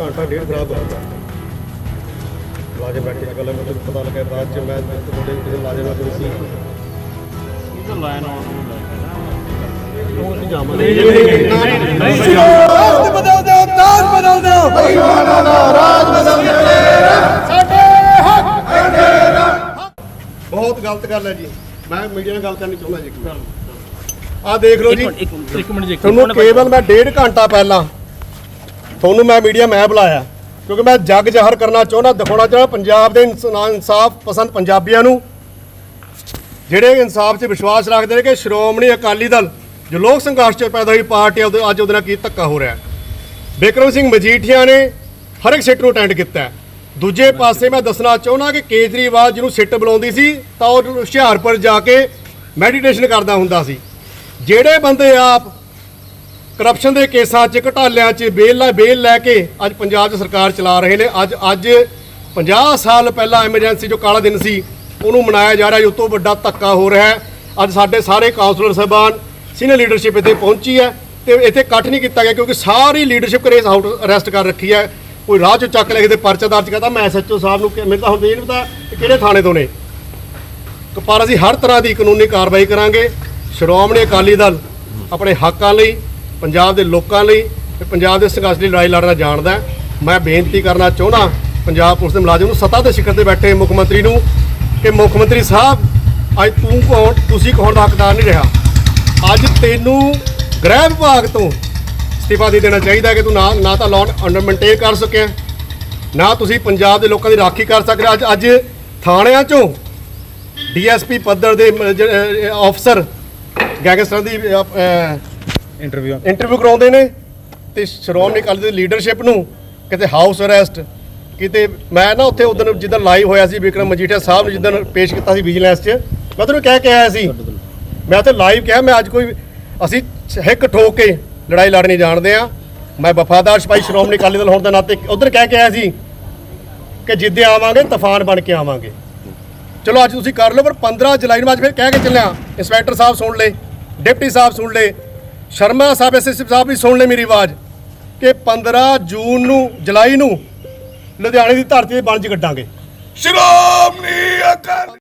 ਘੰਟਾ ਡੇਢ ਖਰਾਬ ਹੋ ਗਿਆ ਲਾਜੇ ਬੈਠੇ ਗੱਲ ਮੈਨੂੰ ਪਤਾ ਲੱਗਿਆ ਬਾਅਦ ਚ ਮੈਂ ਤੁਹਾਡੇ ਕਿਸੇ ਲਾਜੇ ਨਾਲ ਕੋਈ ਸੀ। ਇਹ ਤਾਂ ਲਾਈਨ ਆਉਣ ਨੂੰ ਲੈ ਕੇ ਨਾ ਉਹ ਅਸੀਂ ਜਾਵਾਂਗੇ। ਰਾਜ ਬਦਲ ਦਿਓ ਤਾਜ ਬਦਲ ਦਿਓ ਬੇਈਮਾਨਾਂ ਦਾ ਰਾਜ ਬਦਲ ਸਾਡੇ ਹੱਕ। ਬਹੁਤ ਗਲਤ ਗੱਲ ਹੈ ਜੀ। ਮੈਂ ਮੀਡੀਆ ਨਾਲ ਗੱਲ ਕਰਨੀ ਚਾਹੁੰਦਾ ਜੀ ਆ ਦੇਖ ਲਓ ਜੀ। ਇੱਕ ਮਿੰਟ ਇੱਕ ਮਿੰਟ ਜੀ ਤੁਹਾਨੂੰ ਕੇਵਲ ਮੈਂ ਡੇਢ ਘੰਟਾ ਪਹਿਲਾਂ ਤੁਹਾਨੂੰ ਮੈਂ ਮੀਡੀਆ ਮੈਂ ਬੁਲਾਇਆ ਕਿਉਂਕਿ ਮੈਂ ਜੱਗ ਜ਼ਾਹਰ ਕਰਨਾ ਚਾਹੁੰਦਾ ਦਿਖਾਉਣਾ ਚਾਹੁੰਦਾ ਪੰਜਾਬ ਦੇ ਇਨਸਾ- ਇਨਸਾਫ ਪਸੰਦ ਪੰਜਾਬੀਆਂ ਨੂੰ। ਜਿਹੜੇ ਇਨਸਾਫ 'ਚ ਵਿਸ਼ਵਾਸ ਰੱਖਦੇ ਨੇ ਕਿ ਸ਼੍ਰੋਮਣੀ ਅਕਾਲੀ ਦਲ ਜੋ ਲੋਕ ਸੰਘਰਸ਼ 'ਚ ਪੈਦਾ ਹੋਈ ਪਾਰਟੀ ਆ, ਅੱਜ ਉਹਦੇ ਨਾਲ ਕੀ ਧੱਕਾ ਹੋ ਰਿਹਾ। ਬਿਕਰਮ ਸਿੰਘ ਮਜੀਠੀਆ ਨੇ ਹਰ ਇੱਕ ਸਿੱਟ ਨੂੰ ਅਟੈਂਡ ਕੀਤਾ ਦੂਜੇ ਪਾਸੇ ਮੈਂ ਦੱਸਣਾ ਚਾਹੁੰਦਾ ਕਿ ਕੇਜਰੀਵਾਲ ਜਿਹਨੂੰ ਸਿੱਟ ਬੁਲਾਉਂਦੀ ਸੀ ਤਾਂ ਉਹ ਹੁਸ਼ਿਆਰਪੁਰ ਜਾ ਕੇ ਮੈਡੀਟੇਸ਼ਨ ਕਰਦਾ ਹੁੰਦਾ ਸੀ। ਜਿਹੜੇ ਬੰਦੇ ਆਪ ਕਰਪਸ਼ਨ ਦੇ ਕੇਸਾਂ 'ਚ ਘਟਾਲਿਆਂ 'ਚ ਬੇਲ ਲੈ ਬੇਲ ਲੈ ਕੇ ਅੱਜ ਪੰਜਾਬ 'ਚ ਸਰਕਾਰ ਚਲਾ ਰਹੇ ਨੇ। ਅੱਜ ਅੱਜ 50 ਸਾਲ ਪਹਿਲਾਂ ਐਮਰਜੈਂਸੀ ਜੋ ਕਾਲਾ ਦਿਨ ਸੀ, ਉਹਨੂੰ ਮਨਾਇਆ ਜਾ ਰਿਹਾ ਜੋ ਤੋਂ ਵੱਡਾ ਧੱਕਾ ਹੋ ਰਿਹਾ ਹੈ। ਅੱਜ ਸਾਡੇ ਸਾਰੇ ਕਾਉਂਸਲਰ ਸਾਹਿਬਾਨ ਸੀਨੀਅਰ ਲੀਡਰਸ਼ਿਪ ਇੱਥੇ ਪਹੁੰਚੀ ਹੈ ਤੇ ਇੱਥੇ ਇਕੱਠ ਨਹੀਂ ਕੀਤਾ ਗਿਆ ਕਿਉਂਕਿ ਸਾਰੀ ਲੀਡਰਸ਼ਿਪ ਕਰੇ ਆਊਟ ਅਰੈਸਟ ਕਰ ਰੱਖੀ ਹੈ। ਕੋਈ ਰਾਹ 'ਚੋਂ ਚੱਕ ਲੈ ਕੇ ਤੇ ਪਰਚਾ ਦਰਜ ਕਰਦਾ। ਮੈਂ ਐਸਐਚਓ ਸਾਹਿਬ ਨੂੰ ਮੈਨੂੰ ਤਾਂ ਹੁਣ ਇਹ ਨਹੀਂ ਪਤਾ ਕਿਹੜੇ ਥਾਣੇ ਤੋਂ ਨੇ। ਪਰ ਅਸੀਂ ਹਰ ਤਰ੍ਹਾਂ ਦੀ ਕਾਨੂੰਨੀ ਕਾਰਵਾਈ ਕਰਾਂਗੇ। ਸ਼੍ਰੋਮਣੀ ਅਕਾਲੀ ਦਲ ਆਪਣੇ ਹੱਕਾਂ ਲਈ ਪੰਜਾਬ ਦੇ ਲੋਕਾਂ ਲਈ ਤੇ ਪੰਜਾਬ ਦੇ ਸੰਘਰਸ਼ ਲਈ ਲੜਾਈ ਲੜਨਾ ਜਾਣਦਾ ਮੈਂ ਬੇਨਤੀ ਕਰਨਾ ਚਾਹੁੰਦਾ, ਪੰਜਾਬ ਪੁਲਿਸ ਦੇ ਮੁਲਾਜ਼ਮ ਨੂੰ ਸੱਤਾ ਦੇ ਸਿਖਰ ਤੇ ਬੈਠੇ ਮੁੱਖ ਮੰਤਰੀ ਨੂੰ ਕਿ ਮੁੱਖ ਮੰਤਰੀ ਸਾਹਿਬ, ਅੱਜ ਤੂੰ ਕੌਣ, ਤੁਸੀਂ ਕੌਣ ਦਾ ਹੱਕਦਾਰ ਨਹੀਂ ਰਿਹਾ। ਅੱਜ ਤੈਨੂੰ ਗ੍ਰਹਿ ਵਿਭਾਗ ਤੋਂ ਅਸਤੀਫਾ ਦੇ ਦੇਣਾ ਚਾਹੀਦਾ ਕਿ ਤੂੰ ਨਾ ਨਾ ਤਾਂ ਲਾਅ ਅੰਡਰ ਮੇਨਟੇਨ ਕਰ ਸਕਿਆ, ਨਾ ਤੁਸੀਂ ਪੰਜਾਬ ਦੇ ਲੋਕਾਂ ਦੀ ਰਾਖੀ ਕਰ ਸਕਦੇ ਅੱਜ ਅੱਜ ਥਾਣਿਆਂ ਚੋਂ ਡੀਐਸਪੀ ਪੱਧਰ ਦੇ ਅਫਸਰ ਗੈਂਗਸਟਰਾਂ ਦੀ ਇੰਟਰਵਿਊ ਇੰਟਰਵਿਊ ਕਰਾਉਂਦੇ ਨੇ ਤੇ ਸ਼੍ਰੋਮਣੀ ਅਕਾਲੀ ਦਲ ਦੀ ਲੀਡਰਸ਼ਿਪ ਨੂੰ ਕਿਤੇ ਹਾਊਸ ਅਰੈਸਟ ਕਿਤੇ ਮੈਂ ਨਾ ਉੱਥੇ ਉਦੋਂ ਜਿੱਦਣ ਲਾਈਵ ਹੋਇਆ ਸੀ ਵਿਕਰਮ ਮਜੀਠੀਆ ਸਾਹਿਬ ਨੂੰ ਜਿੱਦਣ ਪੇਸ਼ ਕੀਤਾ ਸੀ ਵਿਜੀਲੈਂਸ 'ਚ ਮੈਂ ਤੁਹਾਨੂੰ ਕਹਿ ਕੇ ਆਇਆ ਸੀ ਮੈਂ ਉੱਥੇ ਲਾਈਵ ਕਿਹਾ ਮੈਂ ਅੱਜ ਕੋਈ ਅਸੀਂ ਹਿੱਕ ਠੋਕ ਕੇ ਲੜਾਈ ਲੜਨੀ ਜਾਣਦੇ ਆ। ਮੈਂ ਵਫਾਦਾਰ ਸਿਪਾਹੀ ਸ਼੍ਰੋਮਣੀ ਅਕਾਲੀ ਦਲ ਹੋਣ ਦੇ ਨਾਤੇ ਉਧਰ ਕਹਿ ਕੇ ਆਇਆ ਸੀ? ਕਿ ਜਿੱਦੇ ਆਵਾਂਗੇ ਤੂਫਾਨ ਬਣ ਕੇ ਆਵਾਂਗੇ। ਚਲੋ ਅੱਜ ਤੁਸੀਂ ਕਰ ਲਓ ਪਰ 15 ਜੁਲਾਈ ਨੂੰ ਅੱਜ ਫਿਰ ਕਹਿ ਕੇ ਚੱਲਿਆ ਇੰਸਪੈਕਟਰ ਸਾਹਿਬ ਸੁਣ ਲੈ ਡਿਪਟੀ ਸਾਹਿਬ ਸੁਣ ਲੈ ਸ਼ਰਮਾ ਸਾਹਿਬ ਐਸਐਸਪੀ ਸਾਹਿਬ ਵੀ ਸੁਣ ਲੈ ਮੇਰੀ ਆਵਾਜ਼ ਕਿ 15 ਜੂਨ ਨੂੰ, ਜੁਲਾਈ ਨੂੰ ਲੁਧਿਆਣੇ ਦੀ ਧਰਤੀ ਤੇ ਬਣ ਚ ਕੱਢਾਂਗੇ। ਸ਼੍ਰੋਮਣੀ ਅਕਾਲੀ